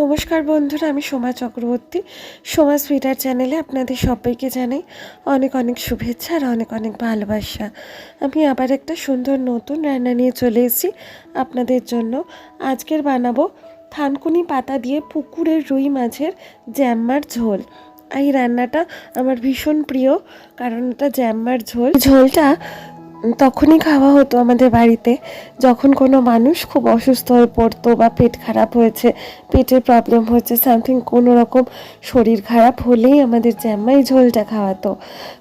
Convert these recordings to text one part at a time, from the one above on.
নমস্কার বন্ধুরা, আমি সোমা চক্রবর্তী। সোমা সুইটার চ্যানেলে আপনাদের সবাইকে জানাই অনেক অনেক শুভেচ্ছা আর অনেক অনেক ভালোবাসা। আমি আবার একটা সুন্দর নতুন রান্না নিয়ে চলে এসেছি। আপনাদের জন্য আজকের বানাবো থানকুনি পাতা দিয়ে পুকুরের রুই মাছের জ্যাম্মার ঝোল। এই রান্নাটা আমার ভীষণ প্রিয়, কারণ এটা জ্যাম্মার ঝোল। ঝোলটা তখনই খাওয়া হতো আমাদের বাড়িতে। যখন কোনো মানুষ খুব অসুস্থ হয়ে পড়তো বা পেট খারাপ হয়েছে, পেটের প্রবলেম হয়েছে সামথিং কোনো রকম শরীর খারাপ হলেই আমাদের জ্যাম্মাই ঝোলটা খাওয়াতো।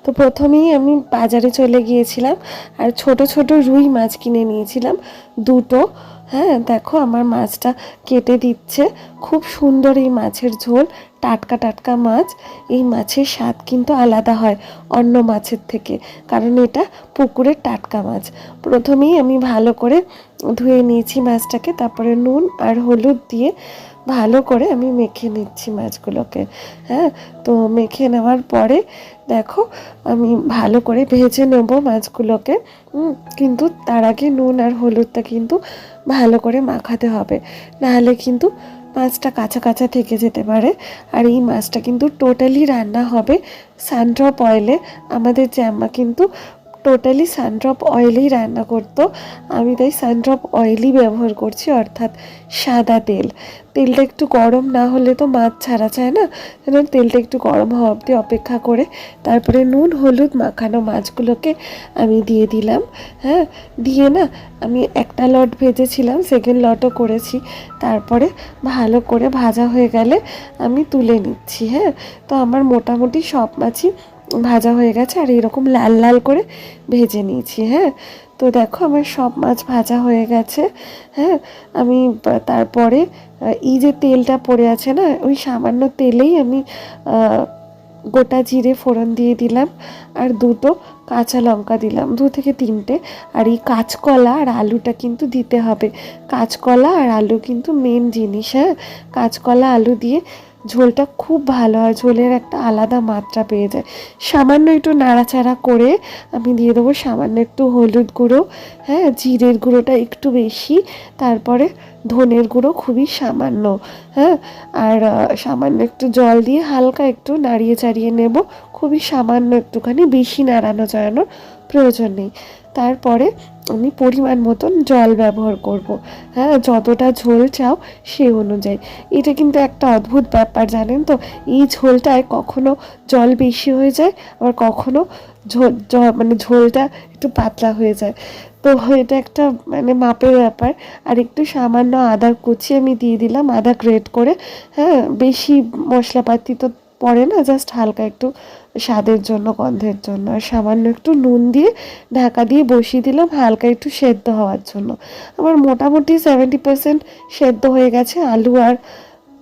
তো প্রথমেই আমি বাজারে চলে গিয়েছিলাম আর ছোট ছোট রুই মাছ কিনে নিয়েছিলাম, দুটো। হ্যাঁ দেখো আমার মাছটা কেটে দিচ্ছে। খুব সুন্দর এই মাছের ঝোল, টাটকা টাটকা মাছ। এই মাছের স্বাদ কিন্তু আলাদা হয় অন্য মাছের থেকে, কারণ এটা পুকুরের টাটকা মাছ। প্রথমেই আমি ভালো করে ধুয়ে নিয়েছি মাছটাকে, তারপরে নুন আর হলুদ দিয়ে ভালো করে আমি মেখে নিচ্ছি মাছগুলোকে। হ্যাঁ তো মেখে নেওয়ার পরে দেখো আমি ভালো করে ভেজে নেব মাছগুলোকে। কিন্তু তার আগে নুন আর হলুদটা কিন্তু ভালো করে মাখাতে হবে। নাহলে কিন্তু মাছটা কাঁচা কাঁচা থেকে যেতে পারে। আর এই মাছটা কিন্তু টোটালি রান্না হবে সানড্রপ অয়েলে। আমাদের জ্যাম্মা কিন্তু টোটালি সানড্রপ অয়েলেই রান্না করতো। আমি তাই সানড্রপ অয়েলই ব্যবহার করছি, অর্থাৎ সাদা তেল। তেলটা একটু গরম না হলে তো মাছ ছাড়া চায় না। যেন তেলটা একটু গরম হওয়া অবধি অপেক্ষা করে তারপরে নুন, হলুদ মাখানো মাছগুলোকে আমি দিয়ে দিলাম। হ্যাঁ দিয়ে না আমি একটা লট ভেজেছিলাম সেকেন্ড লটও করেছি। তারপরে ভালো করে ভাজা হয়ে গেলে আমি তুলে নিচ্ছি। হ্যাঁ তো আমার মোটামুটি সব মাছই ভাজা হয়ে গেছে আর এরকম লাল লাল করে ভেজে নিয়েছি হ্যাঁ? তো দেখো আমার সব মাছ ভাজা হয়ে গেছে হ্যাঁ? আমি তারপরে এই যে তেলটা পড়ে আছে না, ওই সামান্য তেলেই আমি গোটা জিরে ফোড়ন দিয়ে দিলাম আর দুটো কাঁচা লঙ্কা দিলাম, দু থেকে তিনটে। আর এই কাঁচকলা আর আলুটা কিন্তু দিতে হবে। কাঁচকলা আর আলু কিন্তু মেন জিনিস হ্যাঁ? কাঁচকলা, আলু দিয়ে ঝোলটা খুব ভালো হয় ঝোলের একটা আলাদা মাত্রা পেয়ে যায়। সামান্য একটু নাড়াচাড়া করে আমি দিয়ে দেবো সামান্য একটু হলুদ গুঁড়ো হ্যাঁ জিরের গুঁড়োটা একটু বেশি, তারপরে ধনের গুঁড়ো খুবই সামান্য হ্যাঁ আর সামান্য একটু জল দিয়ে হালকা একটু নাড়িয়ে চাড়িয়ে নেব। খুবই সামান্য একটুখানি, বেশি নাড়ানো চাড়ানোর প্রয়োজন নেই। তারপরে আমি পরিমাণ মতন জল ব্যবহার করব। হ্যাঁ যতটা ঝোল চাও সে অনুযায়ী। এটা কিন্তু একটা অদ্ভুত ব্যাপার, জানেন তো? এই ঝোলটায় কখনো জল বেশি হয়ে যায়, আবার কখনো ঝোল মানে ঝোলটা একটু পাতলা হয়ে যায়। তো এটা একটা মানে মাপের ব্যাপার। আর একটু সামান্য আদা কুচি আমি দিয়ে দিলাম, আদা গ্রেট করে। হ্যাঁ বেশি মশলাপাতি তো পড়ে না জাস্ট হালকা একটু স্বাদের জন্য, গন্ধের জন্য। আর সামান্য একটু নুন দিয়ে ঢাকা দিয়ে বসিয়ে দিলাম হালকা একটু সেদ্ধ হওয়ার জন্য। আমার মোটামুটি সেভেন্টি পার্সেন্ট সেদ্ধ হয়ে গেছে আলু আর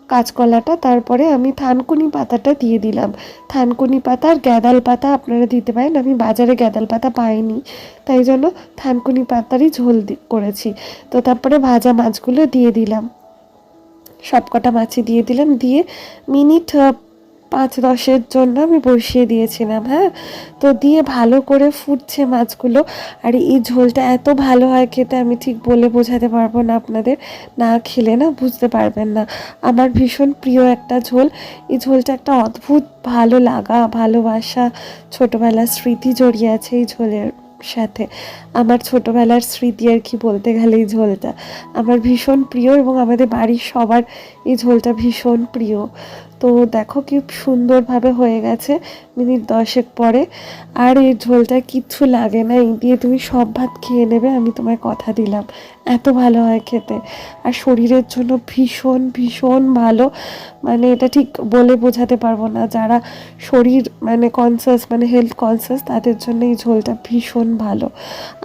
কাঁচকলাটা। তারপরে আমি থানকুনি পাতাটা দিয়ে দিলাম। থানকুনি পাতা আর গ্যাদাল পাতা আপনারা দিতে পারেন, আমি বাজারে গ্যাদাল পাতা পাইনি। তাই জন্য থানকুনি পাতারই ঝোল করেছি। তো তারপরে ভাজা মাছগুলো দিয়ে দিলাম। সবকটা মাছই দিয়ে দিলাম। দিয়ে মিনিট পাঁচ দশের জন্য আমি বসিয়ে দিয়েছিলাম হ্যাঁ? তো দিয়ে ভালো করে ফুটছে মাছগুলো। আর এই ঝোলটা এত ভালো হয় খেতে, আমি ঠিক বলে বোঝাতে পারব না আপনাদের। না খেলে না বুঝতে পারবেন না। আমার ভীষণ প্রিয় একটা ঝোল। এই ঝোলটা একটা অদ্ভুত ভালো লাগা, ভালোবাসা, ছোটোবেলার স্মৃতি জড়িয়ে আছে এই ঝোলের। সাথে। আমার ছোটোবেলার স্মৃতি আর কি বলতে গেলে এই ঝোলটা। আমার ভীষণ প্রিয় এবং আমাদের বাড়ির সবার এই ঝোলটা ভীষণ প্রিয়। তো দেখো কি সুন্দরভাবে হয়ে গেছে মিনিট দশেক পরে। আর এই ঝোলটা কিচ্ছু লাগে না, এই দিয়ে তুমি সব ভাত খেয়ে নেবে, আমি তোমায় কথা দিলাম। এত ভালো হয় খেতে। আর শরীরের জন্য ভীষণ ভীষণ ভালো। মানে এটা ঠিক বলে বোঝাতে পারব না। যারা শরীর মানে কনসাস মানে হেলথ কনসাস তাদের জন্য এই ঝোলটা ভীষণ ভালো।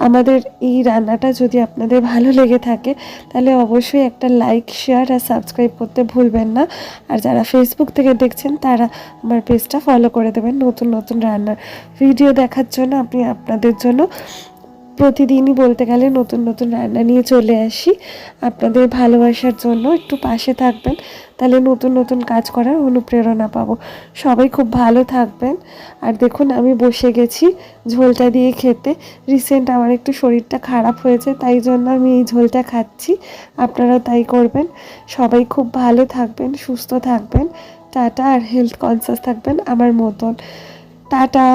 আমাদের এই রান্নাটা যদি আপনাদের ভালো লেগে থাকে, তাহলে অবশ্যই একটা লাইক শেয়ার আর সাবস্ক্রাইব করতে ভুলবেন না। আর যারা ফেসবুক থেকে দেখছেন, তারা আমার পেজটা ফলো করে দেবেন নতুন নতুন রান্নার ভিডিও দেখার জন্য আপনি আপনাদের জন্য। প্রতিদিনই বলতে গেলে নতুন নতুন রান্না নিয়ে চলে আসি। আপনাদের ভালোবাসার জন্য একটু পাশে থাকবেন, তাহলে নতুন নতুন কাজ করার অনুপ্রেরণা পাবো। সবাই খুব ভালো থাকবেন। আর দেখুন, আমি বসে গেছি ঝোলটা দিয়ে খেতে। রিসেন্ট আমার একটু শরীরটা খারাপ হয়েছে, তাই জন্য আমি এই ঝোলটা খাচ্ছি। আপনারাও তাই করবেন। সবাই খুব ভালো থাকবেন, সুস্থ থাকবেন। টাটা আর হেলথ কনসিয়াস থাকবেন আমার মতন। টাটা!